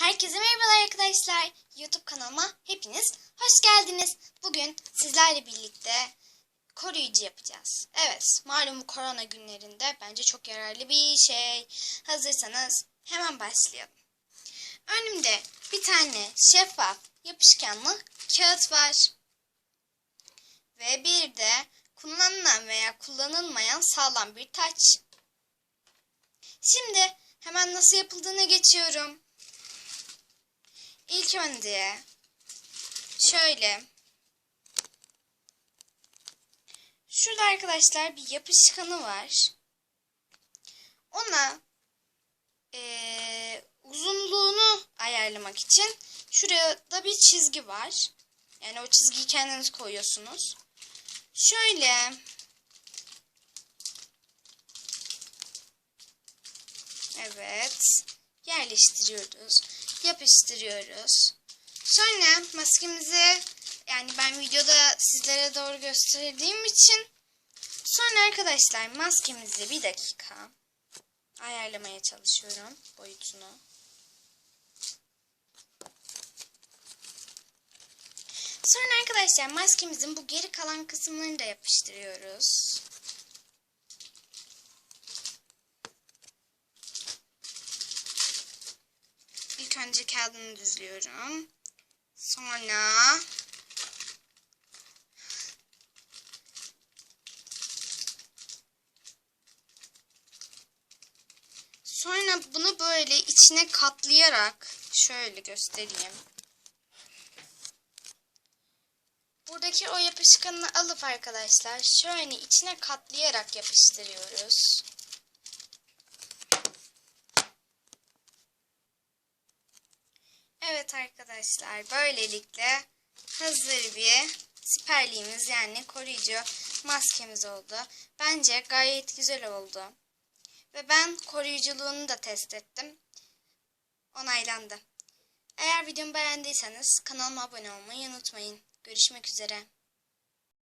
Herkese merhabalar arkadaşlar. YouTube kanalıma hepiniz hoş geldiniz. Bugün sizlerle birlikte koruyucu yapacağız. Evet, malum korona günlerinde bence çok yararlı bir şey. Hazırsanız hemen başlayalım. Önümde bir tane şeffaf yapışkanlı kağıt var. Ve bir de kullanılan veya kullanılmayan sağlam bir taç. Şimdi hemen nasıl yapıldığına geçiyorum. İlk önce şöyle şurada arkadaşlar bir yapışkanı var. Ona eee, uzunluğunu ayarlamak için şuraya da bir çizgi var. Yani o çizgiyi kendiniz koyuyorsunuz. Şöyle Evet. Yerleştiriyoruz. Yapıştırıyoruz. Sonra maskemizi yani ben videoda sizlere doğru gösterdiğim için sonra arkadaşlar maskemizi bir dakika ayarlamaya çalışıyorum boyutunu. Sonra arkadaşlar maskemizin bu geri kalan kısımlarını da yapıştırıyoruz. İlk önce kağıdını düzlüyorum. Sonra Sonra bunu böyle içine katlayarak şöyle göstereyim. Buradaki o yapışkanını alıp arkadaşlar şöyle içine katlayarak yapıştırıyoruz. Evet arkadaşlar böylelikle hazır bir siperliğimiz yani koruyucu maskemiz oldu. Bence gayet güzel oldu. Ve ben koruyuculuğunu da test ettim. Onaylandı. Eğer videomu beğendiyseniz kanalıma abone olmayı unutmayın. Görüşmek üzere.